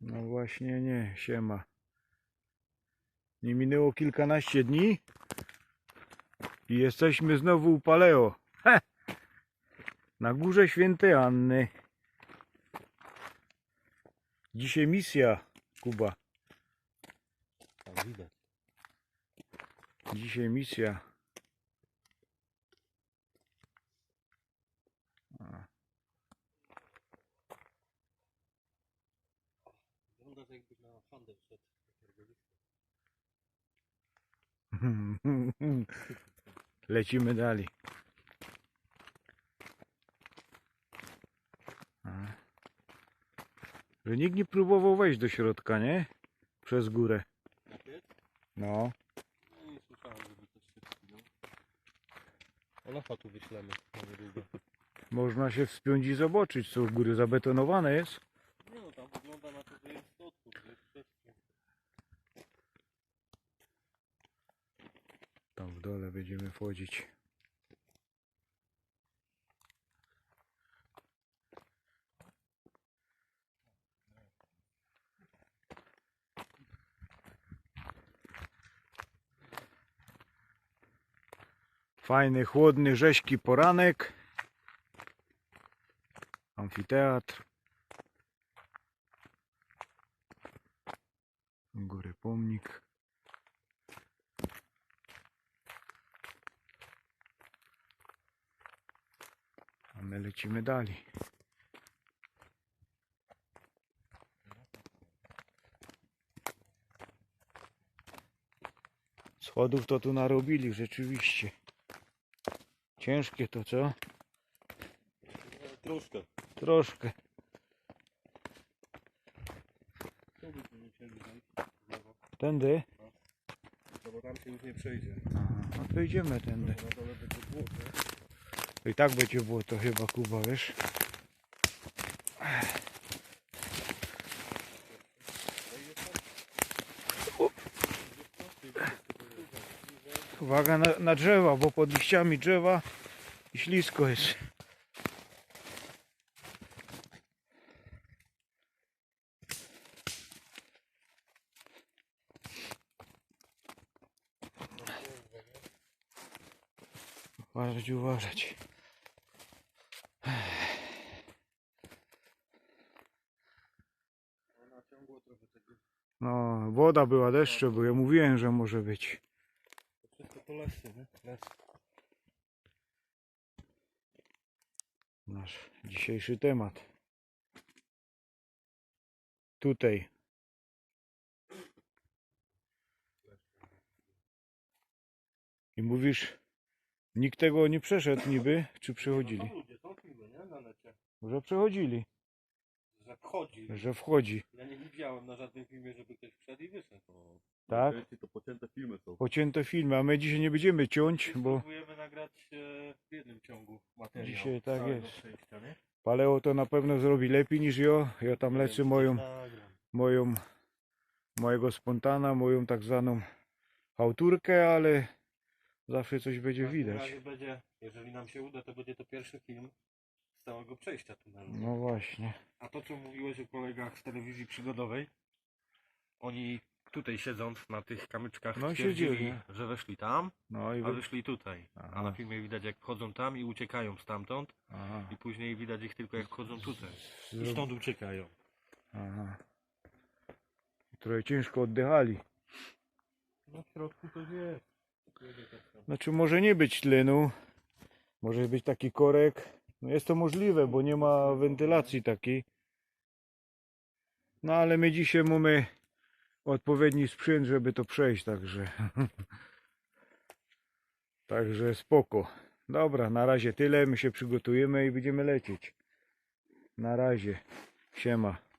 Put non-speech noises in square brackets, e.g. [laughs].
No właśnie nie, siema. Nie minęło kilkanaście dni i jesteśmy znowu u Paleo. He! Na górze świętej Anny. Dzisiaj misja, Kuba. Widać. Dzisiaj misja. A. Wygląda to jakbyś na handel szedł. [laughs] Lecimy dalej. Że nikt nie próbował wejść do środka, nie? Przez górę. No. No nie słyszałem, żeby ktoś się wspinał. Olafa tu wyślemy. [laughs] Można się wspiąć i zobaczyć, co u góry zabetonowane jest. Nie no, tam wygląda na to, że jest odpór, że jest przestrzeń. Tam w dole będziemy wchodzić. Fajny, chłodny, rzeźki poranek. Amfiteatr. Góry pomnik. A my lecimy dalej. Schodów to tu narobili rzeczywiście. Ciężkie to co? Troszkę. Troszkę. Tędy? No bo tam się już nie przejdzie. Aha, no to idziemy tędy. Na dole będzie błoto. I tak będzie było to chyba Kuba, wiesz? Uwaga na, na drzewa, bo pod liściami drzewa i ślisko jest. Uważać, uważać. No naciągło trochę tego. No, woda była, deszcze były. Ja mówiłem, że może być. To wszystko to lesy, nie? Les. Nasz dzisiejszy temat. Tutaj. I mówisz, nikt tego nie przeszedł niby, czy przechodzili? No, ludzie, są filmy, nie? Na necie. Że przechodzili, Że wchodzi. że wchodzi. Ja nie widziałem na żadnym filmie, żeby ktoś wszedł i wyszedł. Tak? to pocięte filmy są. Pocięte filmy, a my dzisiaj nie będziemy ciąć, bo Spróbujemy nagrać e, w jednym ciągu materiał. Dzisiaj tak całego jest. Przejścia, nie? Paleo to na pewno zrobi lepiej niż ja. Ja tam lecę moją Nagram. moją, mojego spontana, moją tak zwaną chałturkę, ale zawsze coś będzie każdym widać. razie Będzie, jeżeli nam się uda, to będzie to pierwszy film z całego przejścia tunelu. No właśnie. A to, co mówiłeś o kolegach z telewizji przygodowej, oni tutaj siedząc na tych kamyczkach No, twierdzili, siedzieli. że weszli tam, No i a wy... wyszli tutaj. A Aha. na filmie widać jak wchodzą tam i uciekają stamtąd Aha. i później widać ich tylko jak wchodzą tutaj. I stąd uciekają. Aha. Trochę ciężko oddychali. No w środku to jest. Znaczy może nie być tlenu, może być taki korek. No jest to możliwe, bo nie ma wentylacji takiej. No ale my dzisiaj mamy odpowiedni sprzęt, żeby to przejść, także. [laughs] Także spoko. Dobra, na razie tyle. My się przygotujemy i będziemy lecieć. Na razie. Siema.